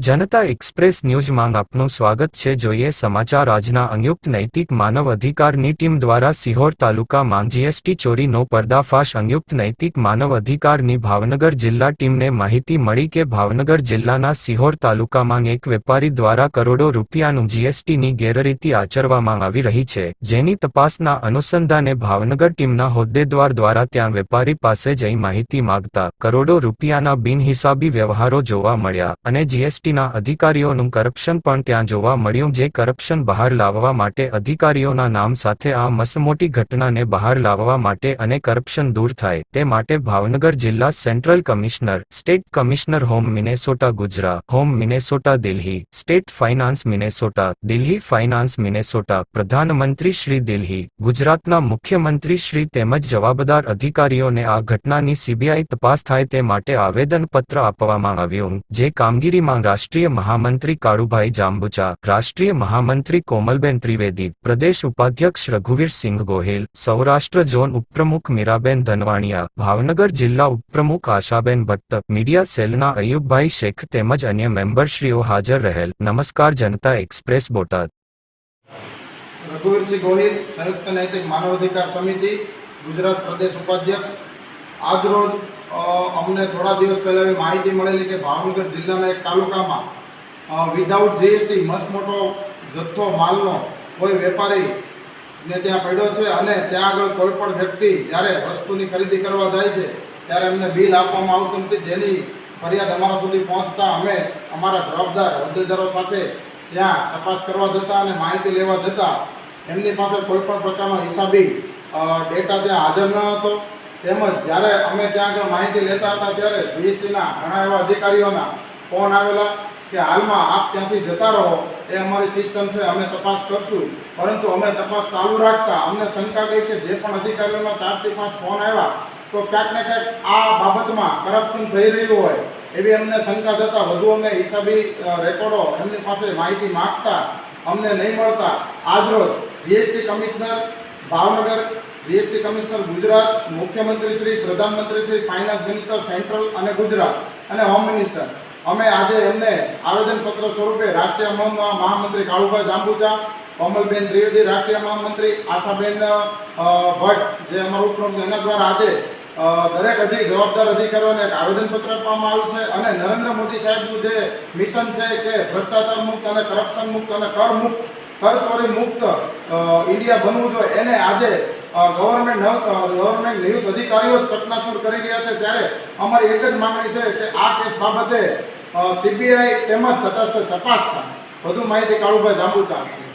જનતા express ન્યૂઝમાં આપનું સ્વાગત છે. જોઈએ સમાચાર. આજના અંયુક્ત નૈતિક માનવ અધિકારની ટીમ દ્વારા સિહોર તાલુકામાં જીએસટી ચોરીનો પર્દાફાશ. અંયુક્ત નૈતિક માનવ અધિકારની ભાવનગર જિલ્લા ટીમને માહિતી મળી કે ભાવનગર જિલ્લાના સિહોર તાલુકામાં એક વેપારી દ્વારા કરોડો રૂપિયાનું જીએસટીની ગેરરીતિ આચરવામાં આવી રહી છે. જેની તપાસના અનુસંધાને ભાવનગર ટીમના હોદ્દેદાર દ્વારા ત્યાં વેપારી પાસે જઈ માહિતી માંગતા કરોડો રૂપિયાના બિનહિસાબી વ્યવહારો જોવા મળ્યા અને જીએસટીના અધિકારીઓનું કરપ્શન પણ ત્યાં જોવા મળ્યું જે કરપ્શન બહાર લાવવા માટે અધિકારીઓના નામ સાથે આ મસમોટી ઘટનાને બહાર લાવવા માટે અને કરપ્શન દૂર થાય તે માટે ભાવનગર જિલ્લા central commissioner, state commissioner home ministry Gujarat home ministry Delhi, state finance ministry, Delhi finance ministry, પ્રધાનમંત્રી શ્રી દિલ્હી, ગુજરાતના મુખ્યમંત્રી શ્રી તેમજ જવાબદાર અધિકારીઓને આ ઘટનાની સીબીઆઈ તપાસ થાય તે માટે આવેદનપત્ર આપવામાં આવ્યું, જે કામગીરીમાં રાષ્ટ્રીય મહામંત્રી કાળુભાઈ જાંબુચા, રાષ્ટ્રીય મહામંત્રી કોમલબેન ત્રિવેદી, પ્રદેશ ઉપાધ્યક્ષ રઘુવીરસિંહ ગોહિલ, સૌરાષ્ટ્ર ઝોન ઉપપ્રમુખ મીરાબેન ધનવાણિયા, ભાવનગર જિલ્લા ઉપપ્રમુખ આશાબેન ભટ્ટ, મીડિયા સેલના અયુબભાઈ શેખ તેમજ અન્ય મેમ્બરશ્રીઓ હાજર રહેલ. નમસ્કાર, જનતા એક્સપ્રેસ, બોટાદ. રઘુવીરસિંહ ગોહિલ, સંયુક્ત નૈતિક માનવ અધિકાર સમિતિ, ગુજરાત પ્રદેશ ઉપાધ્યક્ષ આજરોજ રોજ અમને થોડા દિવસ પહેલાં એવી માહિતી મળેલી કે ભાવનગર જિલ્લાના એક તાલુકામાં વિધાઉટ જીએસટી મસ્ત મોટો જથ્થો, માલનો કોઈ વેપારી ને ત્યાં પડ્યો છે અને ત્યાં આગળ કોઈ પણ વ્યક્તિ જ્યારે વસ્તુની ખરીદી કરવા જાય છે, ત્યારે એમને બિલ આપવામાં આવતું નથી. જેની ફરિયાદ અમારા સુધી પહોંચતા અમે અમારા જવાબદાર હોદ્દેદારો સાથે ત્યાં તપાસ કરવા જતા અને માહિતી લેવા જતાં, એમની પાસે કોઈ પણ પ્રકારનો હિસાબી ડેટા ત્યાં હાજર ન હતો. તેમજ જ્યારે અમે ત્યાં આગળ માહિતી લેતા હતા ત્યારે જીએસટીના ઘણા એવા અધિકારીઓના ફોન આવેલા કે હાલમાં આપ ત્યાંથી જતા રહો, એ અમારી સિસ્ટમ છે, અમે તપાસ કરશું. પરંતુ અમે તપાસ ચાલુ રાખતા અમને શંકા ગઈ કે જે પણ અધિકારીઓના ચારથી પાંચ ફોન આવ્યા, તો ક્યાંક ને ક્યાંક આ બાબતમાં કરપ્શન થઈ રહ્યું હોય, એવી અમને શંકા જતા વધુ અમે હિસાબી રેકોર્ડો એમની પાસે માહિતી માગતા અમને નહીં મળતા. આજરોજ GST commissioner Bhavnagar GST commissioner Gujarat મુખ્યમંત્રી શ્રી પ્રધાનમંત્રી શ્રી ફાઇનાન્સ મિનિસ્ટર સેન્ટ્રલ અને ગુજરાત અને હોમ મિનિસ્ટર અમે આજે એમને આવેદનપત્ર સ્વરૂપે રાષ્ટ્રીય મહા- મહામંત્રી કાળુભાઈ જાંબુચા, કોમલબેન ત્રિવેદી, રાષ્ટ્રીય મહામંત્રી આશાબેન ભટ્ટ, જે અમારું ઉપપ્રમુખ એના દ્વારા આજે દરેક અધિક જવાબદાર અધિકારીઓને એક આવેદનપત્ર આપવામાં આવ્યું છે અને નરેન્દ્ર મોદી સાહેબનું જે મિશન છે કે ભ્રષ્ટાચાર મુક્ત અને કરપ્શન મુક્ત અને કર મુક્ત કર ચોરી મુક્ત ઇન્ડિયા બનવું જોઈએ. એને આજે ગવર્મેન્ટ ગવર્મેન્ટ નિવૃત્ત અધિકારીઓ ચકનાચૂર કરી રહ્યા છે. ત્યારે અમારી એક જ માંગણી છે કે આ કેસ બાબતે સીબીઆઈ તેમજ તટસ્થ તપાસ થાય વધુ માહિતી કાળુભાઈ જાંબુચા આપશે.